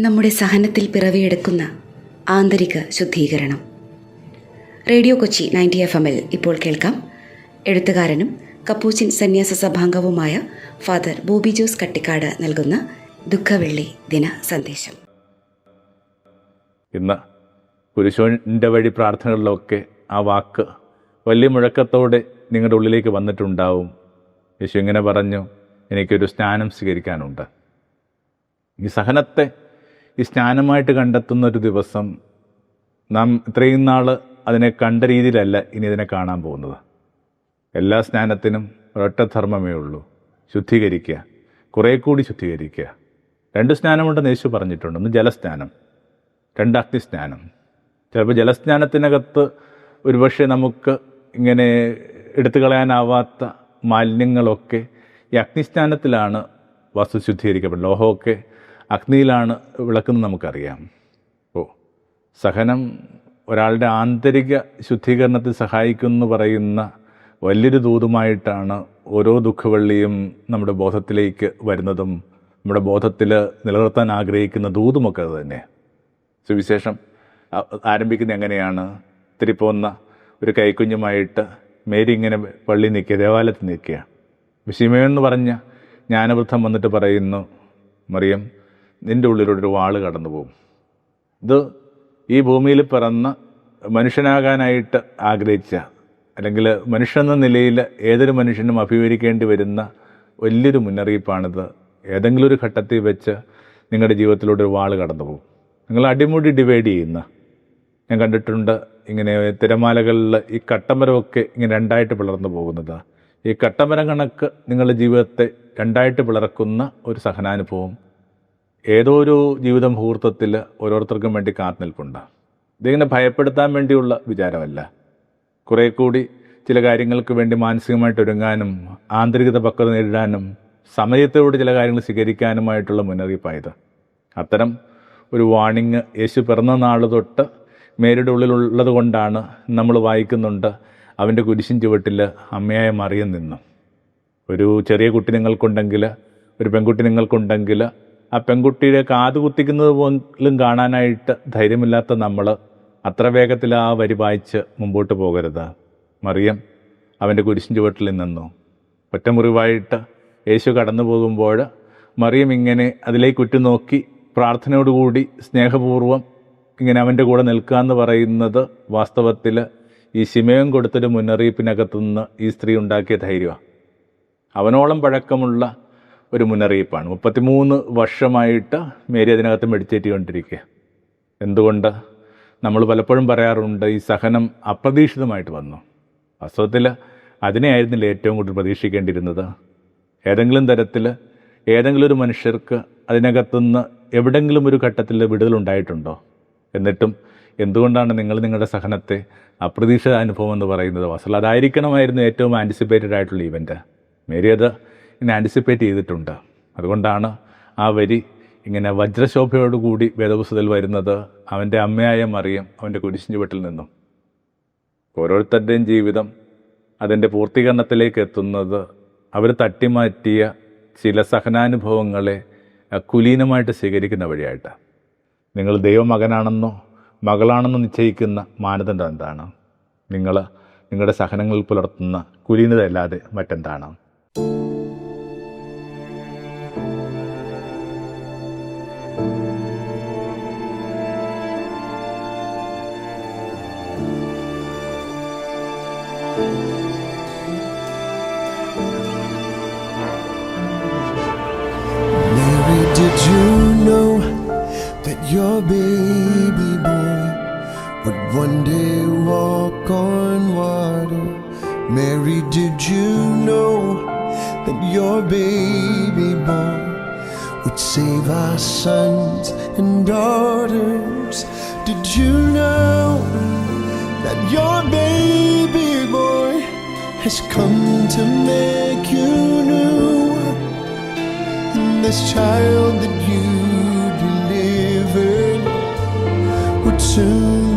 നമ്മുടെ സഹനത്തിൽ പിറവിയെടുക്കുന്ന ആന്തരിക ശുദ്ധീകരണം. റേഡിയോ കൊച്ചി നയന്റി എഫ് എമ്മിൽ ഇപ്പോൾ കേൾക്കാം. എഴുത്തുകാരനും കപ്പൂച്ചിൻ സന്യാസ സഭാംഗവുമായ ഫാദർ ബോബി ജോസ് കട്ടിക്കാട് നൽകുന്ന ദുഃഖവെള്ളി ദിന സന്ദേശം. ഇന്ന് കുരിശോന്റെ വഴി പ്രാർത്ഥനകളിലൊക്കെ ആ വാക്ക് വലിയ മുഴക്കത്തോടെ നിങ്ങളുടെ ഉള്ളിലേക്ക് വന്നിട്ടുണ്ടാവും. യേശു ഇങ്ങനെ പറഞ്ഞു എനിക്കൊരു സ്നാനം സ്വീകരിക്കാനുണ്ട്. ഈ സഹനത്തെ ഈ സ്നാനമായിട്ട് കണ്ടെത്തുന്ന ഒരു ദിവസം നാം ഇത്രയും നാൾ അതിനെ കണ്ട രീതിയിലല്ല ഇനി ഇതിനെ കാണാൻ പോകുന്നത്. എല്ലാ സ്നാനത്തിനും ഒരൊറ്റ ധർമ്മമേ ഉള്ളൂ. ശുദ്ധീകരിക്കുക. കുറേ കൂടി ശുദ്ധീകരിക്കുക. രണ്ട് സ്നാനമുണ്ടെന്ന് യേശു പറഞ്ഞിട്ടുണ്ട്. ഒന്ന് ജലസ്നാനം. രണ്ട് അഗ്നിസ്നാനം. ചിലപ്പോൾ ജലസ്നാനത്തിനകത്ത് ഒരുപക്ഷെ നമുക്ക് ഇങ്ങനെ എടുത്തു കളയാനാവാത്ത മാലിന്യങ്ങളൊക്കെ ഈ അഗ്നിസ്നാനത്തിലാണ് വസ്തു ശുദ്ധീകരിക്കപ്പെടുന്നത്. ലോഹമൊക്കെ അഗ്നിയിലാണ് വിളക്കുന്നത് നമുക്കറിയാം. ഓ സഹനം ഒരാളുടെ ആന്തരിക ശുദ്ധീകരണത്തിൽ സഹായിക്കുമെന്ന് പറയുന്ന വലിയൊരു ദൂതുമായിട്ടാണ് ഓരോ ദുഃഖവള്ളിയും നമ്മുടെ ബോധത്തിലേക്ക് വരുന്നതും നമ്മുടെ ബോധത്തിൽ നിലനിർത്താൻ ആഗ്രഹിക്കുന്ന ദൂതുമൊക്കെ അത് തന്നെ സുവിശേഷം ആരംഭിക്കുന്നത് എങ്ങനെയാണ്? ഇത്തിരി പോകുന്ന ഒരു കൈക്കുഞ്ഞുമായിട്ട് മേരി ഇങ്ങനെ പള്ളി നിൽക്കുക ദേവാലയത്തിൽ നിൽക്കുക വിഷിമയെന്ന് പറഞ്ഞ ജ്ഞാനവൃദ്ധം വന്നിട്ട് പറയുന്നു മറിയം നിന്റെ ഉള്ളിലൂടെ ഒരു വാൾ കടന്നു പോകും ഇത് ഈ ഭൂമിയിൽ പിറന്ന മനുഷ്യനാകാനായിട്ട് ആഗ്രഹിച്ച അല്ലെങ്കിൽ മനുഷ്യനെന്ന നിലയിൽ ഏതൊരു മനുഷ്യനും അഭിമുഖീകരിക്കേണ്ടി വരുന്ന വലിയൊരു മുന്നറിയിപ്പാണിത്. ഏതെങ്കിലും ഒരു ഘട്ടത്തിൽ വെച്ച് നിങ്ങളുടെ ജീവിതത്തിലൂടെ ഒരു വാൾ കടന്നു പോകും നിങ്ങൾ അടിമുടി ഡിവൈഡ് ചെയ്യുന്ന ഞാൻ കണ്ടിട്ടുണ്ട് ഇങ്ങനെ തിരമാലകളിൽ ഈ കട്ടമരമൊക്കെ ഇങ്ങനെ രണ്ടായിട്ട് പിളർന്നു പോകുന്നത്. ഈ കട്ടമരം കണക്ക് നിങ്ങളുടെ ജീവിതത്തെ രണ്ടായിട്ട് പിളർക്കുന്ന ഒരു സഹനാനുഭവം ഏതോ ഒരു ജീവിത മുഹൂർത്തത്തിൽ ഓരോരുത്തർക്കും വേണ്ടി കാത്തുനിൽപ്പുണ്ട് ഇതിങ്ങനെ ഭയപ്പെടുത്താൻ വേണ്ടിയുള്ള വിചാരമല്ല. കുറേ കൂടി ചില കാര്യങ്ങൾക്ക് വേണ്ടി മാനസികമായിട്ട് ഒരുങ്ങാനും ആന്തരികത പക്വത നേരിടാനും സമയത്തോട് ചില കാര്യങ്ങൾ സ്വീകരിക്കാനുമായിട്ടുള്ള മുന്നറിയിപ്പായത്. അത്തരം ഒരു വാണിങ് യേശു പിറന്ന നാൾ തൊട്ട് മേരിയുടെ ഉള്ളിലുള്ളത് കൊണ്ടാണ് നമ്മൾ വായിക്കുന്നുണ്ട്. അവന്റെ കുരിശിൻ ചുവട്ടിൽ അമ്മയായ മറിയം നിന്നു. ഒരു ചെറിയ കുട്ടി നിങ്ങൾക്കുണ്ടെങ്കിൽ ഒരു പെൺകുട്ടി നിങ്ങൾക്കുണ്ടെങ്കിൽ ആ പെൺകുട്ടിയുടെ കാത് കുത്തിക്കുന്നത് പോലും കാണാനായിട്ട് ധൈര്യമില്ലാത്ത നമ്മൾ അത്ര വേഗത്തിൽ ആ വരി വായിച്ച് മുമ്പോട്ട് പോകരുത്. മറിയം അവന്റെ കുരിശിൻ ചുവട്ടിൽ നിന്നു. ഒറ്റമുറിവായിട്ട് യേശു കടന്നു പോകുമ്പോൾ മറിയം ഇങ്ങനെ അതിലേക്ക് ഉറ്റുനോക്കി പ്രാർത്ഥനയോടുകൂടി സ്നേഹപൂർവം ഇങ്ങനെ അവന്റെ കൂടെ നിൽക്കുക എന്ന് പറയുന്നത് വാസ്തവത്തിൽ ഈ ശിമയം കൊടുത്തൊരു മുന്നറിയിപ്പിനകത്തുനിന്ന് ഈ സ്ത്രീ ഉണ്ടാക്കിയ ധൈര്യമാണ് അവനോളം പഴക്കമുള്ള ഒരു മുന്നറിയിപ്പാണ്. മുപ്പത്തിമൂന്ന് വർഷമായിട്ട് മേരി അതിനകത്ത് മെഡിറ്റേറ്റ് ചെയ്തുകൊണ്ടിരിക്കുക. എന്തുകൊണ്ട്? നമ്മൾ പലപ്പോഴും പറയാറുണ്ട് ഈ സഹനം അപ്രതീക്ഷിതമായിട്ട് വന്നു. വാസ്തവത്തിൽ അതിനെയായിരുന്നില്ല ഏറ്റവും കൂടുതൽ പ്രതീക്ഷിക്കേണ്ടിയിരുന്നത്. ഏതെങ്കിലും തരത്തിൽ ഏതെങ്കിലും ഒരു മനുഷ്യർക്ക് അതിനകത്തുനിന്ന് എവിടെങ്കിലും ഒരു ഘട്ടത്തിൽ വിടുതലുണ്ടായിട്ടുണ്ടോ എന്നിട്ടും എന്തുകൊണ്ടാണ് നിങ്ങൾ നിങ്ങളുടെ സഹനത്തെ അപ്രതീക്ഷിത അനുഭവം എന്ന് പറയുന്നത്? വാസ്തവം അതായിരിക്കണമായിരുന്നു ഏറ്റവും ആന്റിസിപ്പേറ്റഡ് ആയിട്ടുള്ള ഇവന്റ് മേരി അത് ഇങ്ങനെ ആന്റിസിപ്പേറ്റ് ചെയ്തിട്ടുണ്ട്. അതുകൊണ്ടാണ് ആ വരി ഇങ്ങനെ വജ്രശോഭയോടുകൂടി വേദപുസ്തകത്തിൽ വരുന്നത്. അവന്റെ അമ്മയായ മറിയം അവന്റെ കുരിശിൻ വെട്ടിൽ നിന്നും. ഓരോരുത്തരുടെയും ജീവിതം അതിന്റെ പൂർത്തീകരണത്തിലേക്ക് എത്തുന്നത് അവർ തട്ടിമാറ്റിയ ചില സഹനാനുഭവങ്ങളെ കുലീനമായിട്ട് സ്വീകരിക്കുന്ന വഴിയായിട്ട് നിങ്ങൾ ദൈവമകനാണെന്നോ മകളാണെന്നോ നിശ്ചയിക്കുന്ന മാനദണ്ഡം എന്താണ്? നിങ്ങൾ നിങ്ങളുടെ സഹനങ്ങളിൽ പുലർത്തുന്ന കുലീനതയല്ലാതെ മറ്റെന്താണ്? Mary, did you know that your baby boy would one day walk on water? Mary, did you know that your baby boy would save our sons and daughters? Did you know that your baby has come to make you new? And this child that you delivered would soon